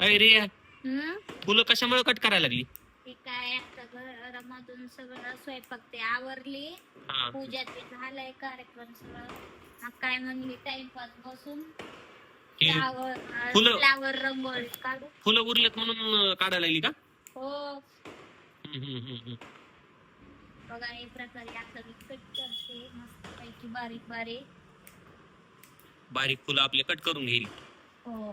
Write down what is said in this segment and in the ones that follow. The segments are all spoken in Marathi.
अरे रे हम्म? फुलं कशामुळे कट करायला लागली? ते काय आता घरामधून सगळं स्वयंपाक ते आवरली. हा. पूजा ते झालंय कार्यक्रम सगळं. मग काय म्हणली टाइमपास बसून हे फ्लावर फुलं- फ्लावर रंगोळी काढू. फुलं उरलेत म्हणून अं, काढायला लागली का? हो. हम्म, हम्म, हम्म, हम्म. बघा एक प्रकारे आता मी कट करते मस्त पैकी बारीक बारीक बारीक फुलं आपले कट करून घेईल. हो.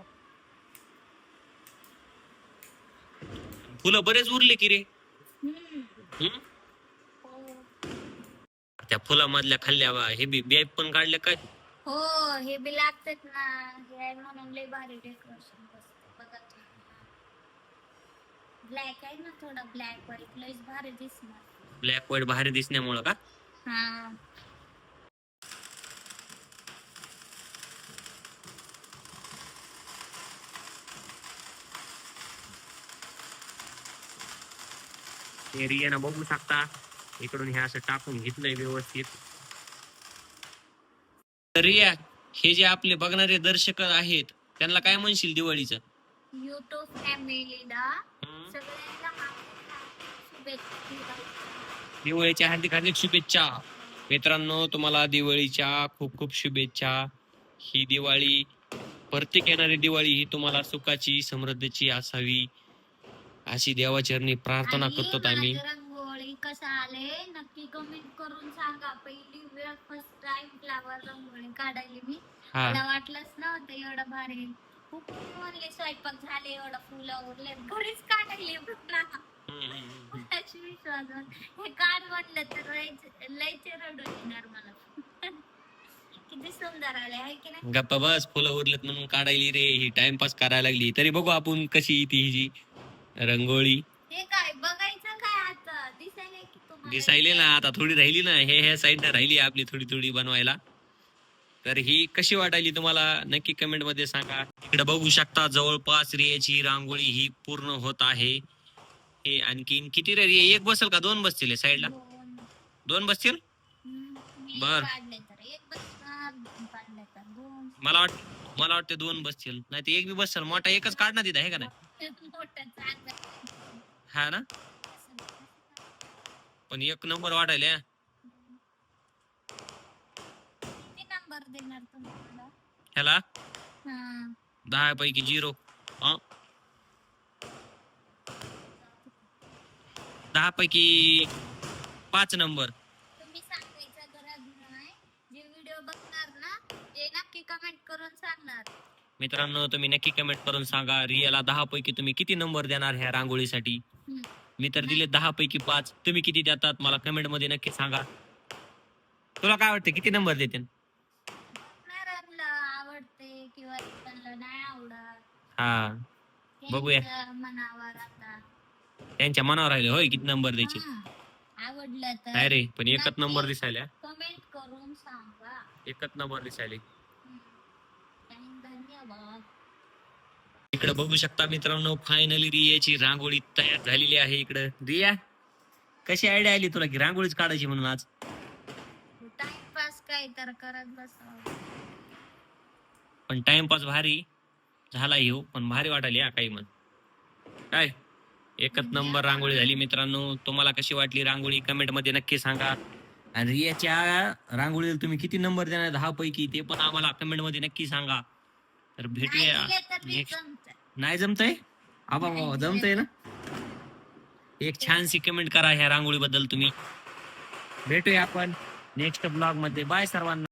फुलं बरेच उरले की रे. त्या फुलामधल्या खाल्ल्या वा हे बी बिया पण काढल्या काय? हो हे बी लागतात ना. हे आहे म्हणून लय भारी डेकोरेशन बघा ब्लॅक आहे ना थोडा ब्लॅक व्हाईट लयच भारी दिसणार. ब्लॅक व्हाईट बाहेर दिसण्यामुळं का? हा. रियाना बघू शकता. इकडून हे असं टाकून घेतलंय व्यवस्थित. तर रिया हे जे आपले बघणारे दर्शक आहेत त्यांना काय म्हणशील दिवाळीचं? युट्यूब फॅमिलीला? सगळ्यांना. दिवाळीच्या हार्दिक हार्दिक शुभेच्छा. मित्रांनो तुम्हाला दिवाळीच्या खूप खूप शुभेच्छा. ही दिवाळी प्रत्येक येणारी दिवाळी ही तुम्हाला सुखाची समृद्धीची असावी. अशी देवाचरणी प्रार्थना करतो आम्ही. रंगोळी कसं आले? नक्की कमेंट करून सांगा. पहिली वेळ फर्स्ट टाइम फ्लावर रंगोळी काढायली मी. हा. मला वाटलंच नव्हतं एवढं भारी. खूप म्हणले स्वयंपाक झाले एवढं फुलं उरले घरीच काढायले म्हटलं हम्म, हम्म, हम्म. अशी विश्वास बस. हे काढ म्हणलं तर लयच लयच रडून येणार मला. किती सुंदर आले आहे की नाही? गप्पा बस फुलं उरलेत म्हणून काढायली रे. ही टाइमपास करायला लागली. तरी बघू आपण कशी ती हिची रंगोळी. हे काय बघायचं काय आता? दिसायला की तुम्हाला? दिसायली ना आता थोडी राहिली ना. हे ह्या साईडला राहिली आपली थोडी थोडी बनवायला. तर ही कशी वाटायली तुम्हाला? नक्की कमेंटमध्ये सांगा. इकडे बघू शकता जवळपास रियाची रांगोळी ही पूर्ण होत आहे. हे आणखीन किती रे? रिया? एक बसेल का? दोन बसतील साईडला दोन. दोन बसतील? हम्म, मी बर. तर एक मला मला दोन बसतील नाही ते एक बी बसेल मोठा एकच काढणार तिथं, आहे का नाही? हा ना? पण एक नंबर वाटायला ह्याला? दहा पैकी झिरो दहा पैकी पाच नंबर कमेंट करून सांगणार. मित्रांनो तुम्ही नक्की कमेंट करून सांगा. रियाला दहा पैकी तुम्ही किती नंबर देणार ह्या रांगोळीसाठी? हम्म. मी तर दिले दहा पैकी पाच. तुम्ही किती देतात? मला कमेंटमध्ये नक्की सांगा. तुला काय वाटतं किती नंबर देते बघणाऱ्यांना आवडते किंवा त्यांना नाही आवडत. हा. बघूया. त्यांच्या मनावर आता. त्यांच्या मनावर राहिले. होय किती नंबर द्यायचे? हा. आवडलं नाही तर रे पण एकच नंबर दिसायला. कमेंट करून सांगा. एकच नंबर दिसायले. इकडे बघू शकता मित्रांनो फायनली रियाची रांगोळी तयार झालेली आहे इकडे. रिया कशी आयडिया आली तुला की रांगोळीच काढायची म्हणून आज? टाइमपास काय तर करत बसावं. पण टाइमपास भारी झाला येऊ पण भारी वाटायली हा काही म्हण काय? एकच नंबर रांगोळी झाली मित्रांनो. तुम्हाला कशी वाटली रांगोळी? कमेंटमध्ये नक्की सांगा. आणि रियाच्या रांगोळीला तुम्ही किती नंबर देणार? दहा पैकी ते पण आम्हाला कमेंटमध्ये नक्की सांगा. तर भेटूया. जमतंय. नाही जमतय? आबा बाबा जमतय ना? एक छानशी कमेंट करा ह्या रांगोळी बद्दल तुम्ही. भेटूया आपण नेक्स्ट ब्लॉगमध्ये. बाय सर्वांना.